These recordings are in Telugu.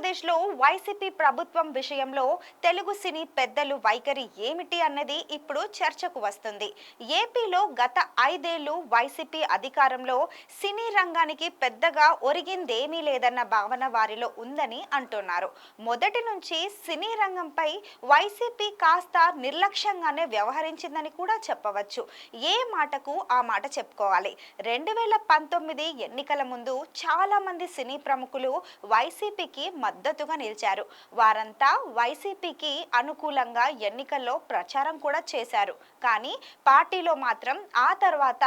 ఆంధ్రప్రదేశ్లో వైసీపీ ప్రభుత్వం విషయంలో తెలుగు సినీ పెద్దలు వైఖరి ఏమిటి అన్నది ఇప్పుడు చర్చకు వస్తుంది. ఏపీలో గత ఐదేళ్ళు వైసీపీ అధికారంలో సినీ రంగానికి పెద్దగా ఒరిగిందేమీ లేదన్న భావన వారిలో ఉందని అంటున్నారు. మొదటి నుంచి సినీ రంగంపై వైసీపీ కాస్త నిర్లక్ష్యంగానే వ్యవహరించిందని కూడా చెప్పవచ్చు. ఏ మాటకు ఆ మాట చెప్పుకోవాలి. రెండు వేల పంతొమ్మిది ఎన్నికల ముందు చాలా మంది సినీ ప్రముఖులు వైసీపీకి మద్దతుగా నిలిచారు. వారంతా వైసీపీకి అనుకూలంగా ఎన్నికల్లో ప్రచారం కూడా చేశారు. కానీ పార్టీలో మాత్రం ఆ తర్వాత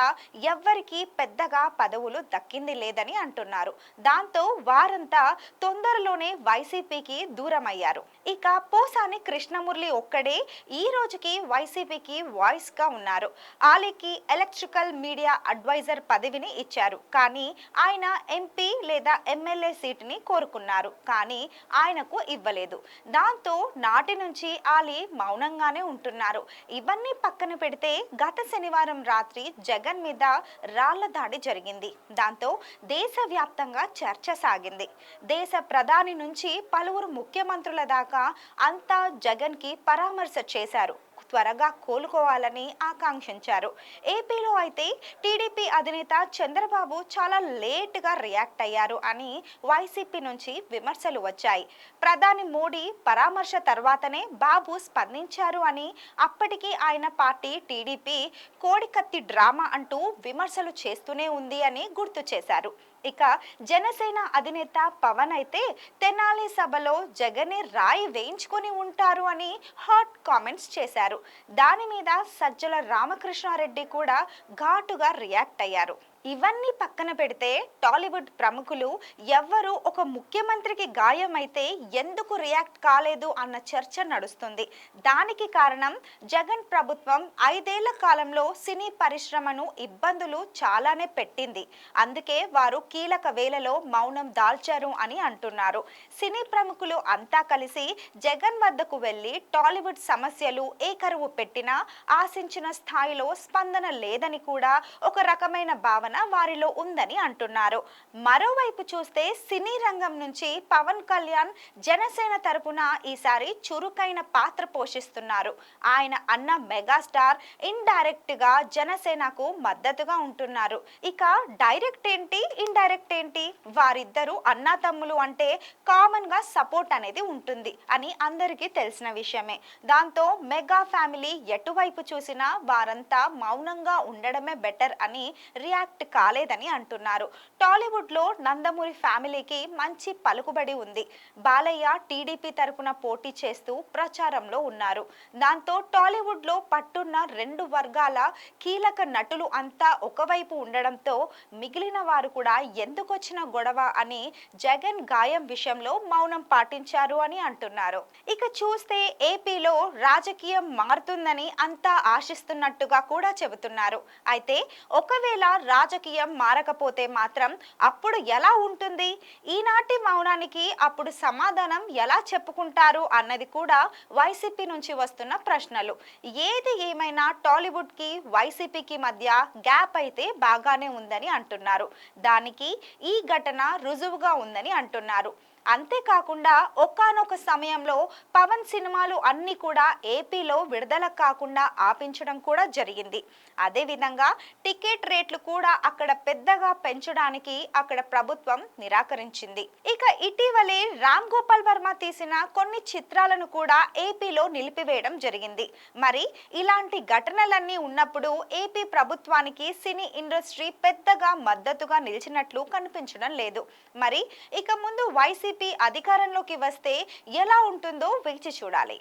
ఎవ్వరికీ పెద్దగా పదవులు దక్కింది లేదని అంటున్నారు. దాంతో వారంతా తొందరలోనే వైసీపీకి దూరమయ్యారు. ఇక పోసాని కృష్ణమురళి ఒక్కడే ఈ రోజుకి వైసీపీకి వాయిస్గా ఉన్నారు. ఆలీకి ఎలక్ట్రికల్ మీడియా అడ్వైజర్ పదవిని ఇచ్చారు. కానీ ఆయన ఎంపీ లేదా ఎమ్మెల్యే సీటుని కోరుకున్నారు. కానీ ఆయనకు ఇవ్వలేదు. దాంతో నాటి నుంచి ఆలి మౌనంగానే ఉంటున్నారు. ఇవన్నీ పక్కన పెడితే గత శనివారం రాత్రి జగన్ మీద రాళ్ళ దాడి జరిగింది. దాంతో దేశవ్యాప్తంగా చర్చ సాగింది. దేశ ప్రధాని నుంచి పలువురు ముఖ్యమంత్రుల దాకా అంతా జగన్కి పరామర్శ చేశారు. త్వరగా కోలుకోవాలని ఆకాంక్షించారు. ఏపీలో అయితే టీడీపీ అధినేత చంద్రబాబు చాలా లేట్గా రియాక్ట్ అయ్యారు అని వైసీపీ నుంచి విమర్శలు వచ్చాయి. ప్రధాని మోడీ పరామర్శ తర్వాతనే బాబు స్పందించారు అని అప్పటికి ఆయన పార్టీ టీడీపీ కోడికత్తి డ్రామా అంటూ విమర్శలు చేస్తూనే ఉంది అని గుర్తు చేశారు. ఇక జనసేన అధినేత పవన్ అయితే తెనాలి సభలో జగనే రాయి వేయించుకొని ఉంటారు అని హాట్ కామెంట్స్ చేశారు. దాని మీద సజ్జల రామకృష్ణారెడ్డి కూడా ఘాటుగా రియాక్ట్ అయ్యారు. ఇవన్నీ పక్కన పెడితే టాలీవుడ్ ప్రముఖులు ఎవ్వరు ఒక ముఖ్యమంత్రికి గాయమైతే ఎందుకు రియాక్ట్ కాలేదు అన్న చర్చ నడుస్తుంది. దానికి కారణం జగన్ ప్రభుత్వం ఐదేళ్ళ కాలంలో సినీ పరిశ్రమను ఇబ్బందులు చాలానే పెట్టింది. అందుకే వారు కీలక వేళలో మౌనం దాల్చారు అని అంటున్నారు. సినీ ప్రముఖులు అంతా కలిసి జగన్ వద్దకు వెళ్ళి టాలీవుడ్ సమస్యలు ఏ కరువు పెట్టినా ఆశించిన స్థాయిలో స్పందన లేదని కూడా ఒక రకమైన భావన వారిలో ఉందని అంటున్నారు. మరోవైపు చూస్తే సినీ రంగం నుంచి పవన్ కళ్యాణ్ జనసేన తరపున ఈసారి చురుకైన పాత్ర పోషిస్తున్నారు. ఆయన అన్న మెగాస్టార్ ఇండైరెక్ట్గా జనసేనకు మద్దతుగా ఉంటున్నారు. ఇక డైరెక్ట్ ఏంటి ఇండైరెక్ట్ ఏంటి? వారిద్దరూ అన్నా తమ్ములు అంటే కామన్గా సపోర్ట్ అనేది ఉంటుంది అని అందరికీ తెలిసిన విషయమే. దాంతో మెగా ఫ్యామిలీ ఎటువైపు చూసినా వారంతా మౌనంగా ఉండడమే బెటర్ అని రియాక్ట్ కాలేదని అంటున్నారు. టాలీవుడ్లో నందమూరి ఫ్యామిలీకి మంచి పలుకుబడి ఉంది. బాలయ్య టీడీపీ తరపున పోటీ చేస్తూ ప్రచారంలో ఉన్నారు. దాంతో టాలీవుడ్లో పట్టున్న రెండు వర్గాల కీలక నటులు అంతా ఒకవైపు ఉండడంతో మిగిలిన వారు కూడా ఎందుకొచ్చిన గొడవ అని జగన్ గాయం విషయంలో మౌనం పాటించారు అని అంటున్నారు. ఇక చూస్తే ఏపీలో రాజకీయం మారుతుందని అంతా ఆశిస్తున్నట్టుగా కూడా చెబుతున్నారు. అయితే ఒకవేళ రాజకీయం మారకపోతే మాత్రం అప్పుడు ఎలా ఉంటుంది? ఈనాటి మౌనానికి అప్పుడు సమాధానం ఎలా చెప్పుకుంటారు? అన్నది కూడా వైసీపీ నుంచి వస్తున్న ప్రశ్నలు. ఏది ఏమైనా టాలీవుడ్కి వైసీపీకి మధ్య గ్యాప్ అయితే బాగానే ఉందని అంటున్నారు. దానికి ఈ ఘటన రుజువుగా ఉందని అంటున్నారు. అంతేకాకుండా ఒకానొక సమయంలో పవన్ సినిమాలు అన్ని కూడా ఏపీలో విడుదల కాకుండా ఆపించడం కూడా జరిగింది. అదేవిధంగా టికెట్ రేట్లు కూడా అక్కడ పెద్దగా పెంచడానికి అక్కడ ప్రభుత్వం నిరాకరించింది. ఇక ఇటీవలే రామ్ గోపాల్ వర్మ తీసిన కొన్ని చిత్రాలను కూడా ఏపీలో నిలిపివేయడం జరిగింది. మరి ఇలాంటి ఘటనలన్నీ ఉన్నప్పుడు ఏపీ ప్రభుత్వానికి సినీ ఇండస్ట్రీ పెద్దగా మద్దతుగా నిలిచినట్లు కనిపించడం లేదు. మరి ఇక ముందు వైసీపీ అధికారంలోకి వస్తే ఎలా ఉంటుందో వేచి చూడాలి.